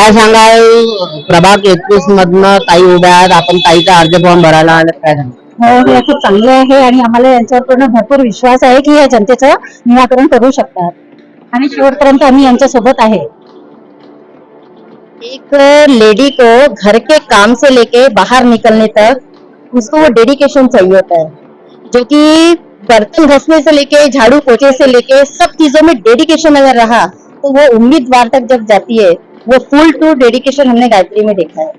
काय सांगाल? प्रभाग एकवीस मधनं ताई उभ्या आहेत. आपण ताईचा अर्ज फॉर्म भरायला आले. काय सांगाल? हो हे खूप चांगले आहे आणि आम्हाला यांच्यावर पूर्ण भरपूर विश्वास आहे की हे जनतेचं निराकरण करू शकतात. आणि शेवटपर्यंत आम्ही यांच्या सोबत आहे. एक लेडी को घर के काम से लेके बाहर निकलने तक उसको वो डेडिकेशन चाहिए होता है। जो कि बर्तन घसने से लेके झाड़ू पोछे से लेके सब चीजों में डेडिकेशन अगर रहा तो वो उम्मीदवार तक जब जाती है वो फुल टू डेडिकेशन हमने गायत्री में देखा है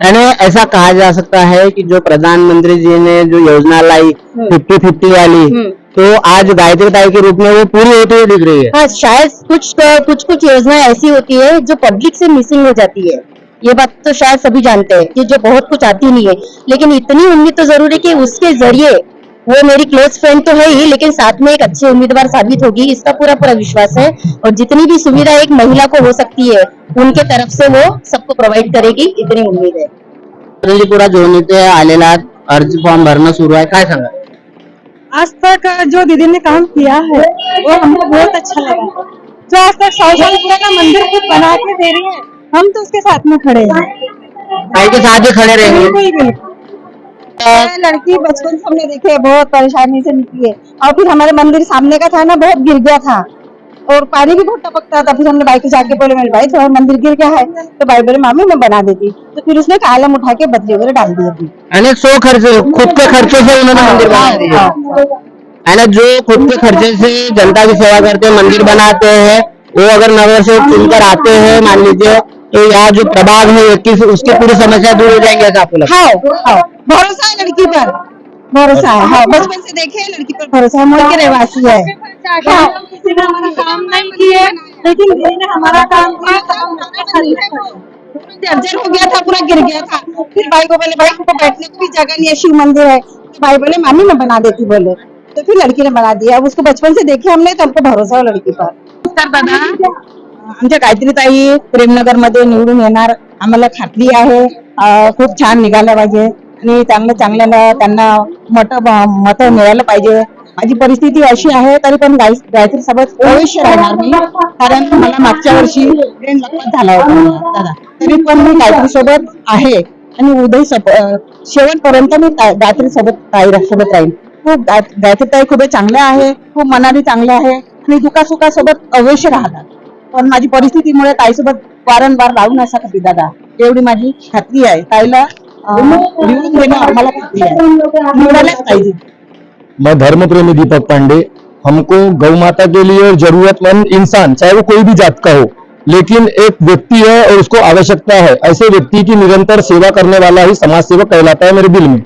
यानी ऐसा कहा जा सकता है कि जो प्रधानमंत्री जी ने जो योजना लाई हम्म। फिफ्टी फिफ्टी वाली हम्म। तो आज गायत्री ताई के रूप में वो पूरी होती हुई दिख रही है हाँ शायद कुछ कुछ कुछ योजनाएँ ऐसी होती है जो पब्लिक से मिसिंग हो जाती है ये बात तो शायद सभी जानते हैं कि जो बहुत कुछ आती नहीं है लेकिन इतनी उम्मीद तो ज़रूर है कि उसके ज़रिए वो मेरी क्लोज फ्रेंड तो है ही लेकिन साथ में एक अच्छी उम्मीदवार साबित होगी इसका पूरा पूरा विश्वास है। और जितनी भी सुविधा एक महिला को हो सकती है उनके तरफ़ से वो सबको प्रोवाइड करेगी इतनी उम्मीद है। इथे आलेला अर्ज़ फॉर्म भरणं सुरू आहे काय सांगा? आज तक जो दीदी ने काम किया है वो हमको बहुत अच्छा लगा। जो आज तक सौ साल पुराना मंदिर खुद बना के दे रही है हम तो उसके साथ में खड़े हैं। ताई के साथ ही खड़े रहेंगे। बिल्कुल बिल्कुल। ये लड़की बचपन से हमने देखे बहुत परेशानी से निकली है। और फिर हमारे मंदिर सामने का था ना बहुत गिर गया था। और पानी भी बहुत टपकता था फिर हमने बाइक जाके बोले मेरे भाई तुम्हारा मंदिर गिर गया है। तो भाई बोले मामी मैं बना देती। तो फिर उसने कालम उठा के बदली वगैरह डाल दिया आणि सौ खर्च खुद के खर्चे से उन्होंने मंदिर बना दिया। है। जो खुद के खर्चे से जनता की सेवा करते हैं मंदिर बनाते हैं वो अगर नगर से चुनकर आते हैं मान लीजिए तो यहाँ जो प्रभाग है इक्कीस उसकी पूरी समस्या दूर हो जाएँगे ऐसा आपको लगता है? हाँ भरोसा है लड़की पर। भरोसा है हाँ। बचपन से देखे हैं लड़की पर भरोसा। है मोड़ के रहवासी है। हाँ, किसी ने हमारा काम नहीं किया लेकिन दीदी ने हमारा काम किया तो जर्जर हो गया था पूरा गिर गया था। फिर भाई को बोले भाई हमको बैठने को भी जगह नहीं है शिव मंदिर है। तो भाई बोले मामी मैं बना देती बोले। तो फिर लड़की ने बना दिया। अब उसको बचपन से देखे हमने तो हमको भरोसा हो लड़की पर। आमच्या गायत्री ताई प्रेमनगरमध्ये निवडून येणार. आम्हाला खात्री आहे. खूप छान निघायला पाहिजे. आणि चांगलं चांगल्याला त्यांना मत मत मिळायला पाहिजे. माझी परिस्थिती अशी आहे तरी पण गायत्री सोबत राहणार मी कारण मला मागच्या वर्षी ब्रेन झाला होता. दादा तरी पण मी गायत्री सोबत आहे. आणि उदय शेवटपर्यंत मी गायत्री सोबत ताई सोबत राहील खूप गायत्री ताई खूप चांगल्या आहे. खूप मनाने चांगल्या आहे. आणि दुखासुखासोबत अवश्य राहतात. पण माझी परिस्थितीमुळे ताईसोबत वारंवार राहू नाही शकत दादा. एवढी माझी खात्री आहे. ताईला अं, निवडून देणं आम्हाला खात्री आहे. निवडायलाच पाहिजे. मैं धर्म प्रेमी दीपक पांडे हमको गौ माता के लिए जरूरतमंद इंसान चाहे वो कोई भी जात का हो लेकिन एक व्यक्ति है और उसको आवश्यकता है। ऐसे व्यक्ति की निरंतर सेवा करने वाला ही समाज सेवक कहलाता है मेरे दिल में।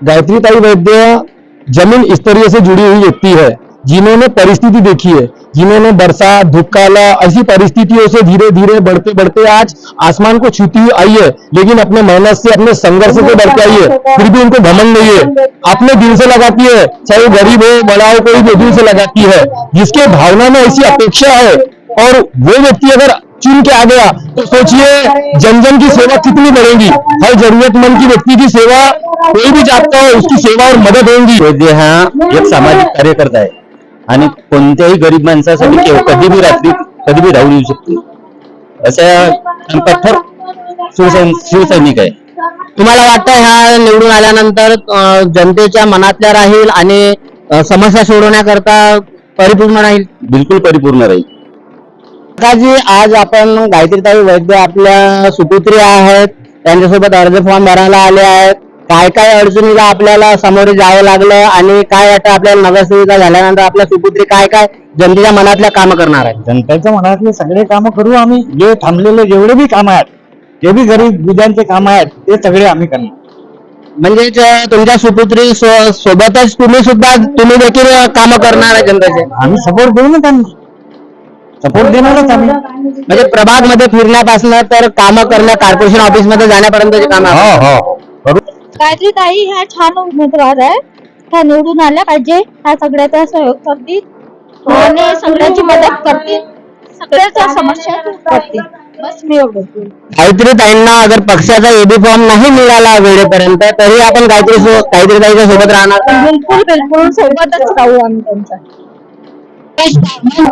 गायत्री ताई वैद्य ज़मीन स्तरीय से जुड़ी हुई व्यक्ति है जिन्होंने परिस्थिति देखी है। जिन्होंने बरसात धुपकाला, ऐसी परिस्थितियों से धीरे धीरे बढ़ते बढ़ते आज आसमान को छूती हुई आई है, लेकिन अपने मेहनत से, अपने संघर्ष से बढ़ के आई है, फिर भी उनको घमंड नहीं है। अपने दिल से लगाती है, चाहे वो गरीब हो, बड़ा हो, कोई भी दिल से लगाती है, जिसके भावना में ऐसी अपेक्षा है, और वो व्यक्ति अगर चुन के आ गया तो सोचिए जन जन की सेवा कितनी बढ़ेगी। हर जरूरतमंद की व्यक्ति की सेवा, कोई भी जाता है, उसकी सेवा और मदद होगी। वैद्य हा, एक सामाजिक कार्यकर्ता आहे आणि कोणत्याही गरीब माणसासाठी केव- कधी बी रात्री कधी बी राहू येऊ शकतो. अशा कठोर शिवसैन शिवसैनिक आहे. तुम्हाला वाटतं ह्या निवडून आल्यानंतर अं, जनतेच्या मनातल्या राहील आणि अं, समस्या सोडवण्याकरता परिपूर्ण राहील? बिलकुल परिपूर्ण राहील. काकाजी आज आपण गायत्रीताई वैद्य आपल्या सुपुत्री आहेत. त्यांच्यासोबत अर्ज फॉर्म भरायला आले आहेत. काय काय अडचणीला आपल्याला सामोरे जावं लागलं आणि काय वाटतं आपल्याला नगरसेविका झाल्यानंतर आपल्या सुपुत्री काय काय जनतेच्या मनातल्या कामं करणार आहेत? जनतेच्या मनातले सगळे काम करू आम्ही. जे थांबलेले जेवढे बी काम आहेत जे बी गरीब विद्यांचे काम आहेत ते सगळे आम्ही करणार. म्हणजे तुमच्या सुपुत्री सो- सोबतच तुम्ही सुद्धा तुम्ही देखील कामं करणार आहे जनतेचे? आम्ही सपोर्ट देऊ ना त्यांना. सपोर्ट देणारच आम्ही. म्हणजे प्रभागमध्ये फिरण्यापासून तर कामं करण्या कॉर्पोरेशन ऑफिसमध्ये जाण्यापर्यंतचे काम हो हो. करू. गायत्री ताई ह्या छान उमेदवार आहे त्या निवडून आल्या पाहिजे. ह्या सगळ्याचा सहयोग करतील. आणि सगळ्याची मदत करतील. सगळ्याच्या समस्या दूर करतील. बस मी. गायत्री ताईंना अगर पक्षाचा एबी फॉर्म नाही मिळाला वेळेपर्यंत तरी आपण गायत्री सो- गायत्री ताईच्या सोबत राहणार बिलकुल बिलकुल सोबतच राहू आम्ही त्यांच्या.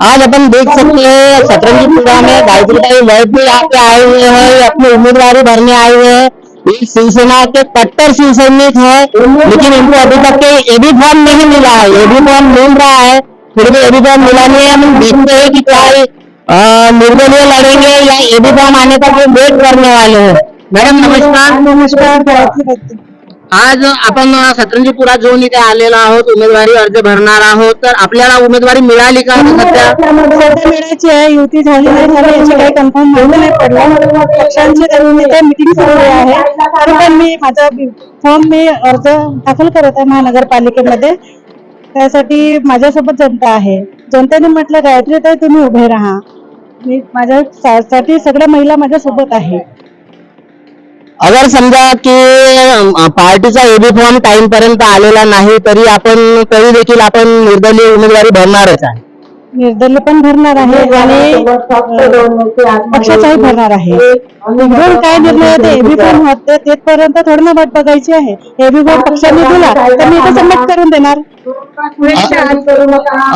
आज अपन देख सकते हैं सतरंजीपुरा में गायत्री वैद्य यहाँ पे आए हुए हैं अपनी उम्मीदवारी भरने आए हुए हैं. शिवसेना के कट्टर शिवसैनिक है लेकिन इनको अभी तक के भी फॉर्म नहीं मिला है एबी फॉर्म मिल रहा है। फिर भी एबी फॉर्म मिला नहीं है, हम देखते हैं कि क्या निर्दलीय लड़ेंगे या एबी फॉर्म आने तक वेट करने वाले हैं। मैडम नमस्कार नमस्कार. आज आपण सतरंजीपुरा झोन इथे आलेलो आहोत उमेदवारी अर्ज भरणार आहोत. तर आपल्याला उमेदवारी मिळाली का? सध्या? सध्या मिळायची आहे युती झाली नाही झाली याची काही कन्फर्म माहिती नाही पडलं. पक्षांची तिथे मिटिंग चालू आहे. तरी पण मी माझा फॉर्म मी अर्ज दाखल करत आहे महानगरपालिकेमध्ये. त्यासाठी माझ्यासोबत जनता आहे. जनतेने म्हटलं गायत्री ताई तुम्ही उभे राहा. मी माझ्या सा- साठी सगळ्या महिला माझ्या सोबत आहे अगर समजा की पार्टीचा एबी फॉर्म टाइम पर्यंत आलेला नाही तरी आपण तरी देखील आपण निर्दलीय उमेदवारी भरणारच आहे. निर्दलीय पण भरणार आहे आणि पक्षाचाही भरणार आहे. घेऊन काय निर्णय ते एबी फॉर्म होते तेथपर्यंत थोडं ना वाट बघायची आहे. एबी फॉर्म पक्षाने दिला तर मी ते सबमिट करून देणार.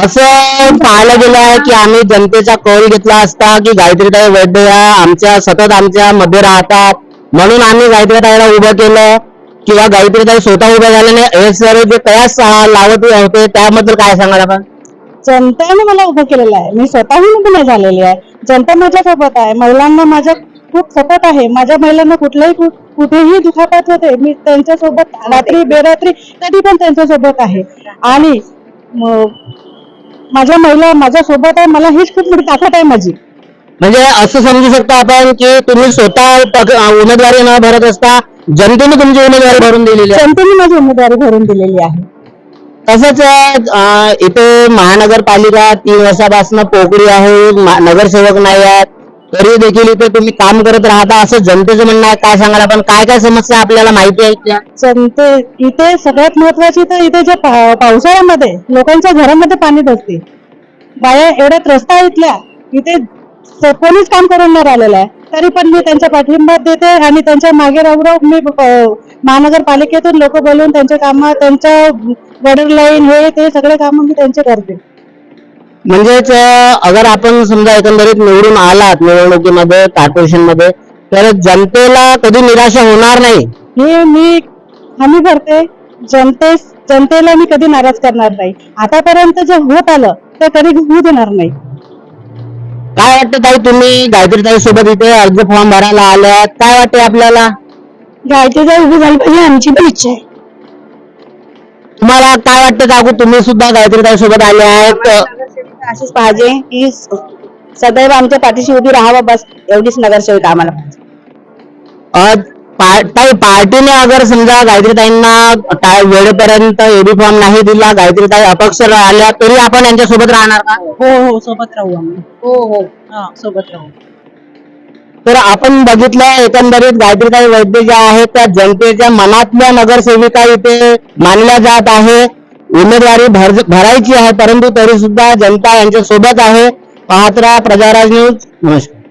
असं पाहायला गेलं आहे की आम्ही जनतेचा कौल घेतला असता की गायत्रीताई वैद्य या आमच्या सतत आमच्या मध्ये राहतात. म्हणून आम्ही गायत्रीताईला उभं केलं किंवा गायत्रीताई स्वतः उभ्या झाल्याने हे सर्व जे प्रयास लावत होते त्याबद्दल काय सांगाल आपण? जनतेने मला उभं केलेलं आहे. मी स्वतःहून उभी झालेली आहे. जनता माझ्या सोबत आहे. महिलांना माझ्या खूप सपोर्ट आहे. माझ्या महिलांना कुठल्याही कुठेही दुखापत होते. मी त्यांच्यासोबत रात्री बेरात्री कधी पण त्यांच्यासोबत आहे. आणि माझ्या महिला माझ्या सोबत आहे. मला हीच खूप मोठी ताकद आहे माझी. म्हणजे असं समजू शकतो आपण की तुम्ही स्वतः उमेदवारी न भरत असता जनतेने तुमची उमेदवारी भरून दिलेली आहे. जनतेने माझी उमेदवारी भरून दिलेली आहे. तसंच इथे महानगरपालिका तीन वर्षापासून पोकळी आहे नगरसेवक नाही आहेत तरी देखील इथे तुम्ही काम करत राहता. असं जनतेचं म्हणणं आहे. काय सांगाल आपण? काय काय समस्या आपल्याला माहिती आहेत त्या? जनते इथे सगळ्यात महत्वाची तर इथे जे पावसाळ्यामध्ये लोकांच्या घरामध्ये पाणी बसते बाया एवढ्या त्रस्त आहे इथल्या इथे स- कोणीच काम करून नाही राहिलेलं आहे. तरी पण मी त्यांच्या पाठिंबा देते आणि त्यांच्या मागे राहू राहू मी महानगरपालिकेतून लोक बोलवून त्यांच्या कामं त्यांच्या गडर लाईन हे ते सगळे कामं मी त्यांचे करते. म्हणजेच अगर आपण समजा एकंदरीत निवडून आलात निवडणुकीमध्ये कॉर्पोरेशनमध्ये तर जनतेला कधी निराशा होणार नाही? हे मी हमी भरते. जनते जनतेला मी कधी नाराज करणार नाही. आतापर्यंत जे होत आलं ते कधी होऊ देणार नाही. काय वाटतं ताई तुम्ही? गायत्रीताई सोबत इथे अर्ज फॉर्म भरायला आल्यात. काय वाटते आपल्याला? गायत्री उभी झाली पाहिजे आमची पण इच्छा आहे. तुम्हाला काय वाटतं काकू? तुम्ही सुद्धा गायत्रीताई सोबत आले आहेत. अशीच पाहिजे की सदैव आमच्या पाठीशी उभी राहावं बस. एवढीच नगरसेविका आम्हाला पाहिजे. ताई पार्टीने अगर समजा गायत्रीताईंना काय वेळेपर्यंत एबी फॉर्म नाही दिला गायत्रीताई अपक्ष आल्या तरी आपण यांच्या सोबत राहणार का? हो हो सोबत राहू आम्ही. हो हो. हा सोबत राहू. तर आपण बघितलं एकंदरीत गायत्रीताई वैद्य ज्या आहेत त्या जनतेच्या मनातल्या नगरसेविका इथे मानल्या जात आहे. उमेदवारी भर भरायची आहे परंतु तरी सुद्धा जनता यांच्या सोबत आहे. पाहत राहा प्रजाराज न्यूज नमस्कार.